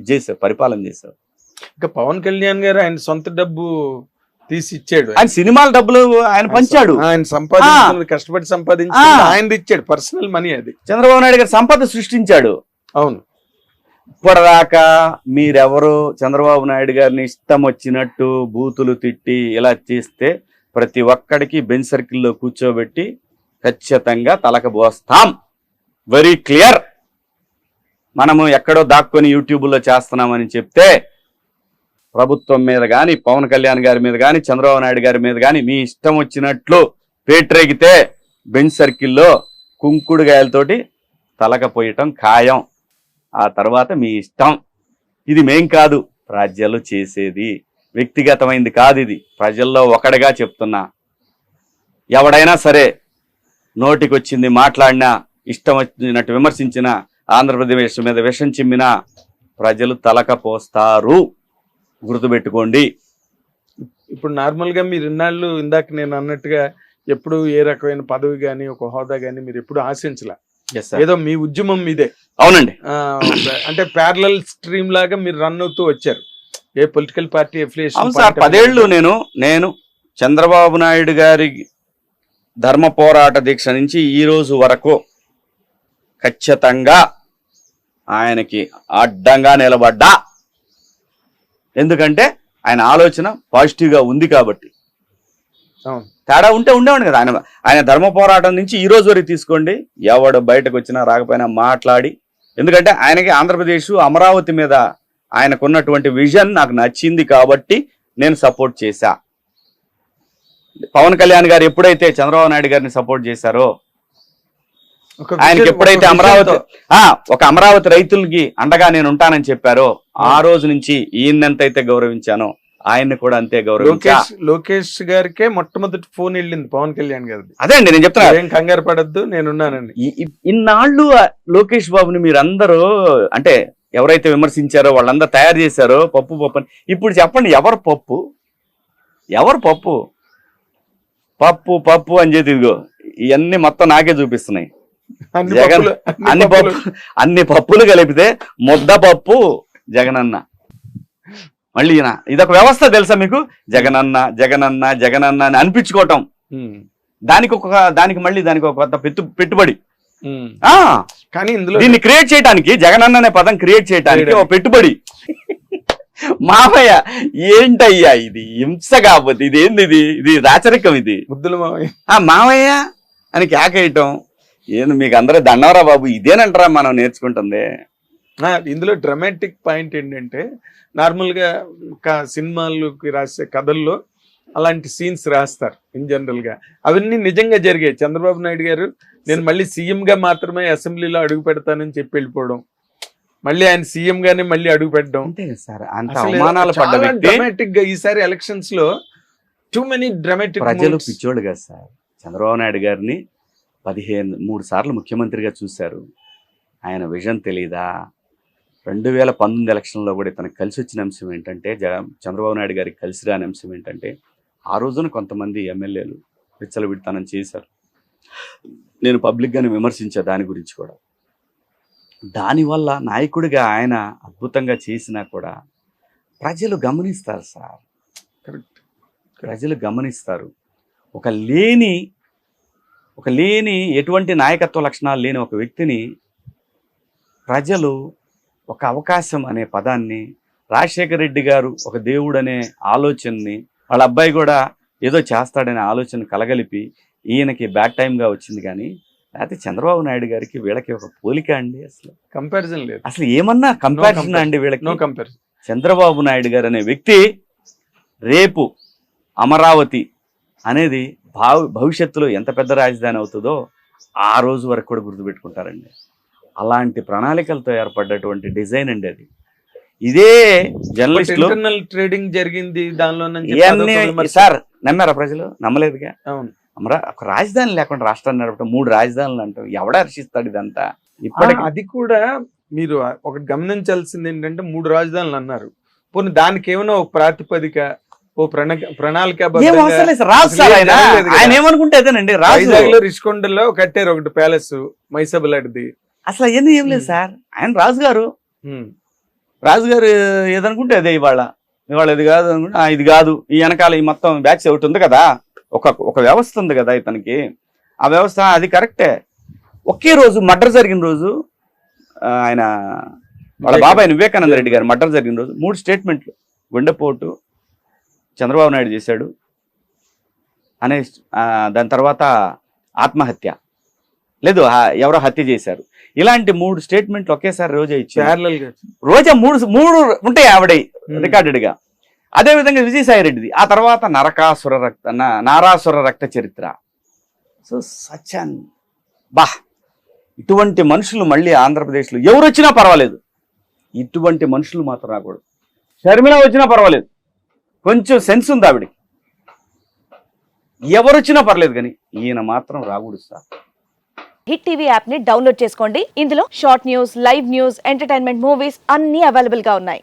[SPEAKER 2] చేసావు పరిపాలన చేసావు.
[SPEAKER 3] ఇంకా పవన్ కళ్యాణ్ గారు ఆయన సొంత డబ్బు తీసి ఇచ్చాడు.
[SPEAKER 2] ఆయన సినిమాల డబ్బులు ఆయన పంచాడు.
[SPEAKER 3] ఆయన సంపాదించుకున్నది కష్టపడి సంపాదించి
[SPEAKER 2] ఆ.
[SPEAKER 3] ఆయనది ఇచ్చాడు పర్సనల్ మనీ అది.
[SPEAKER 2] చంద్రబాబు నాయుడు గారు సంపద సృష్టించాడు.
[SPEAKER 3] అవును.
[SPEAKER 2] ఇప్పటిదాకా మీరెవరు? చంద్రబాబు నాయుడు గారిని ఇష్టం వచ్చినట్టు బూతులు తిట్టి ఇలా చేస్తే ప్రతి ఒక్కడికి బెంచ్ సర్కిల్లో కూర్చోబెట్టి ఖచ్చితంగా తలకబోస్తాం వెరీ క్లియర్ మనము ఎక్కడో దాక్కొని యూట్యూబ్లో చేస్తున్నామని చెప్తే ప్రభుత్వం మీద కానీ పవన్ కళ్యాణ్ గారి మీద కానీ చంద్రబాబు నాయుడు గారి మీద కానీ మీ ఇష్టం వచ్చినట్లు పేట్రేగితే బెంచ్ సర్కిల్లో కుంకుడుగాయలతోటి తలకపోయటం ఖాయం. ఆ తర్వాత మీ ఇష్టం. ఇది మేం కాదు రాజ్యాలు చేసేది. వ్యక్తిగతమైంది కాదు ఇది. ప్రజల్లో ఒకడిగా చెప్తున్నా. ఎవడైనా సరే నోటికొచ్చింది మాట్లాడినా ఇష్టం వచ్చినట్టు విమర్శించినా ఆంధ్రప్రదేశ్ మీద విషం చిమ్మినా ప్రజలు తలకపోస్తారు. గుర్తుపెట్టుకోండి.
[SPEAKER 3] ఇప్పుడు నార్మల్గా మీరు ఇన్నాళ్ళు ఇందాక నేను అన్నట్టుగా ఎప్పుడు ఏ రకమైన పదవి గాని ఒక హోదా గాని మీరు ఎప్పుడు ఆశించలే? ఏదో మీ ఉద్యమం మీదే.
[SPEAKER 2] అవునండి.
[SPEAKER 3] అంటే ప్యారలల్ స్ట్రీమ్ లాగా మీరు రన్ అవుతూ వచ్చారు. ఏ పొలిటికల్ పార్టీ
[SPEAKER 2] సార్ పదేళ్ళు నేను నేను చంద్రబాబు నాయుడు గారి ధర్మ పోరాట దీక్ష నుంచి ఈ రోజు వరకు ఖచ్చితంగా ఆయనకి అడ్డంగా నిలబడ్డా. ఎందుకంటే ఆయన ఆలోచన పాజిటివ్గా ఉంది కాబట్టి. తేడా ఉంటే ఉండేవాడు కదా. ఆయన ఆయన ధర్మ పోరాటం నుంచి ఈ రోజు వరకు తీసుకోండి. ఎవడు బయటకు వచ్చినా రాకపోయినా మాట్లాడి. ఎందుకంటే ఆయనకి ఆంధ్రప్రదేశ్ అమరావతి మీద ఆయనకున్నటువంటి విజన్ నాకు నచ్చింది కాబట్టి నేను సపోర్ట్ చేశా. పవన్ కళ్యాణ్ గారు ఎప్పుడైతే చంద్రబాబు నాయుడు గారిని సపోర్ట్ చేశారో ఆయనకి ఎప్పుడైతే అమరావతి ఆ ఒక అమరావతి రైతులకి అండగా నేను ఉంటానని చెప్పారో ఆ. రోజు నుంచి ఈయనెంతైతే గౌరవించానో ఆయన్ని కూడా అంతే గౌరవించా.
[SPEAKER 3] లోకేష్ గారికే మొట్టమొదటి ఫోన్ వెళ్ళింది పవన్ కళ్యాణ్ గారిది.
[SPEAKER 2] అదే అండి నేను చెప్తున్నా.
[SPEAKER 3] ఏం కంగారు పడద్దు నేనున్నానండి.
[SPEAKER 2] ఇన్నాళ్ళు లోకేష్ బాబుని మీరందరూ అంటే ఎవరైతే విమర్శించారో వాళ్ళందరూ తయారు చేశారో పప్పు పప్పు అని ఇప్పుడు చెప్పండి ఎవరు పప్పు? ఎవరు పప్పు? పప్పు పప్పు అని చెప్పి ఇదిగో ఇవన్నీ మొత్తం నాకే చూపిస్తున్నాయి. జగన్
[SPEAKER 3] పప్పులు-
[SPEAKER 2] అన్ని. పప్పు అన్ని పప్పులు కలిపితే ముద్ద పప్పు జగనన్న. మళ్ళీ ఈయన ఇదొక వ్యవస్థ తెలుసా మీకు? జగనన్న జగనన్న జగనన్న అని అనిపించుకోవటం. దానికి ఒక దానికి మళ్ళీ దానికి ఒక కొత్త పెట్టు పెట్టుబడి.
[SPEAKER 3] కానీ ఇందులో
[SPEAKER 2] దీన్ని క్రియేట్ చేయడానికి జగనన్న అనే పదం క్రియేట్ చేయడానికి ఒక పెట్టుబడి. మామయ్య ఏంటయ్యా ఇది? హింస కాకపోతే ఇది ఏంది ఇది ఇది రాచరికం ఇది.
[SPEAKER 3] ముద్దుల మావయ్య
[SPEAKER 2] ఆ మామయ్య అని కేకేయటం. ఏంది మీకు అందరూ దండవరా బాబు ఇదేనంటారా మనం నేర్చుకుంటుంది.
[SPEAKER 3] ఇందులో డ్రమాటిక్ పాయింట్ ఏంటంటే నార్మల్గా క- సినిమాలకి రాసే కథల్లో అలాంటి సీన్స్ రాస్తారు ఇన్ జనరల్గా. అవన్నీ నిజంగా జరిగాయి. చంద్రబాబు నాయుడు గారు నేను మళ్ళీ సీఎం గా మాత్రమే అసెంబ్లీలో అడుగు పెడతానని చెప్పి వెళ్ళిపోవడం. మళ్ళీ ఆయన సీఎం గానే మళ్ళీ అడుగు పెట్టడం.
[SPEAKER 2] అంతే సార్. అంత అవమానాలు పడ్డ
[SPEAKER 3] డ్రమాటిక్గా ఈసారి ఎలక్షన్స్లో టూ మెనీ డ్రమాటిక్
[SPEAKER 2] ప్రజలు పిచ్చోళ్ళు కదా సార్. చంద్రబాబు నాయుడు గారిని పదిహేను మూడు సార్లు ముఖ్యమంత్రిగా చూశారు. ఆయన విజన్ తెలీదా? రెండు వేల పంతొమ్మిది ఎలక్షన్లో కూడా తనకు కలిసి వచ్చిన అంశం ఏంటంటే జగ చంద్రబాబు నాయుడు గారికి కలిసి రాని అంశం ఏంటంటే ఆ రోజున కొంతమంది ఎమ్మెల్యేలు విచ్చలవిడితనం చేశారు. నేను పబ్లిక్గానే విమర్శించా దాని గురించి కూడా. దానివల్ల నాయకుడిగా ఆయన అద్భుతంగా చేసినా కూడా ప్రజలు గమనిస్తారు సార్.
[SPEAKER 3] కరెక్ట్.
[SPEAKER 2] ప్రజలు గమనిస్తారు. ఒక లేని ఒక లేని ఎటువంటి నాయకత్వ లక్షణాలు లేని ఒక వ్యక్తిని ప్రజలు ఒక అవకాశం అనే పదాన్ని రాజశేఖర రెడ్డి గారు ఒక దేవుడు అనే ఆలోచనని వాళ్ళ అబ్బాయి కూడా ఏదో చేస్తాడనే ఆలోచన కలగలిపి ఈయనకి బ్యాడ్ టైంగా వచ్చింది కానీ లేకపోతే చంద్రబాబు నాయుడు గారికి వీళ్ళకి ఒక పోలిక అండి అసలు.
[SPEAKER 3] కంపారిజన్ లేదు.
[SPEAKER 2] అసలు ఏమన్నా కంపారిజన్. అండి వీళ్ళకి?
[SPEAKER 3] నో కంపారిజన్
[SPEAKER 2] చంద్రబాబు నాయుడు గారు అనే వ్యక్తి రేపు అమరావతి అనేది భావి భవిష్యత్తులో ఎంత పెద్ద రాజధాని అవుతుందో ఆ రోజు వరకు కూడా గుర్తుపెట్టుకుంటారండి. అలాంటి ప్రణాళికలతో ఏర్పడ్డటువంటి డిజైన్ అండి అది. ఇదే జర్నలిస్టులు
[SPEAKER 3] ట్రేడింగ్ జరిగింది దానిలో
[SPEAKER 2] సార్ నమ్మారా ప్రజలు? నమ్మలేదుగా?
[SPEAKER 3] అవును.
[SPEAKER 2] అమరా ఒక రాజధాని లేకుండా రాష్ట్రాన్ని నడపడం మూడు రాజధానులు అంటాం ఎవడ హర్షిస్తాడు ఇదంతా? ఇప్పటికి
[SPEAKER 3] అది కూడా మీరు ఒకటి గమనించాల్సింది ఏంటంటే మూడు రాజధానులు అన్నారు. పోనీ దానికి ఏమైనా ఒక ప్రాతిపదిక ఓ ప్రణా ప్రణాళిక.
[SPEAKER 2] రాజు ఆయన. ఏమనుకుంటే అదేనండి రాజు.
[SPEAKER 3] వైజాగ్లో రిషికొండలో కట్టారు ఒకటి ప్యాలెస్ మైసబులాడిది
[SPEAKER 2] అసలు అవన్నీ ఏం లేదు సార్. ఆయన రాజు గారు
[SPEAKER 3] ఉమ్,
[SPEAKER 2] రాజుగారు ఏదనుకుంటే అదే ఇవాళ. ఇవాళ ఇది కాదు అనుకుంటే, ఇది కాదు. ఈ వెనకాల ఈ మొత్తం బ్యాచ్ ఒకటి ఉంది కదా. ఒక ఒక వ్యవస్థ ఉంది కదా ఇతనికి. ఆ వ్యవస్థ అది కరెక్టే. ఒకే రోజు మర్డర్ జరిగిన రోజు ఆయన వాళ్ళ బాబాయ్ వివేకానంద రెడ్డి గారు మర్డర్ జరిగిన రోజు మూడు స్టేట్మెంట్లు. గుండెపోటు చంద్రబాబు నాయుడు చేశాడు అనే దాని తర్వాత ఆత్మహత్య. లేదు ఎవరో హత్య చేశారు. ఇలాంటి మూడు స్టేట్మెంట్లు ఒకేసారి రోజే ఇచ్చారు. రోజా మూడు మూడు ఉంటాయి ఆవిడ
[SPEAKER 3] ఉమ్.
[SPEAKER 2] అదేవిధంగా అదే విధంగా విజయసాయి రెడ్డిది. ఆ తర్వాత నరకాసుర రక్త నారాసుర రక్త చరిత్ర. సో సచన్ బా! ఇటువంటి మనుషులు మళ్ళీ ఆంధ్రప్రదేశ్లో ఎవరు వచ్చినా పర్వాలేదు. ఇటువంటి మనుషులు మాత్రం రాకూడదు. షర్మిల వచ్చినా పర్వాలేదు. కొంచెం సెన్స్ ఉంది ఆవిడకి. ఎవరు వచ్చినా పర్లేదు కానీ ఈయన మాత్రం రాకూడదు సార్.
[SPEAKER 4] హిట్ టీవీ యాప్ని డౌన్లోడ్ చేసుకోండి. ఇందులో short news live news entertainment movies అన్ని అవైలబుల్గా ఉన్నాయి.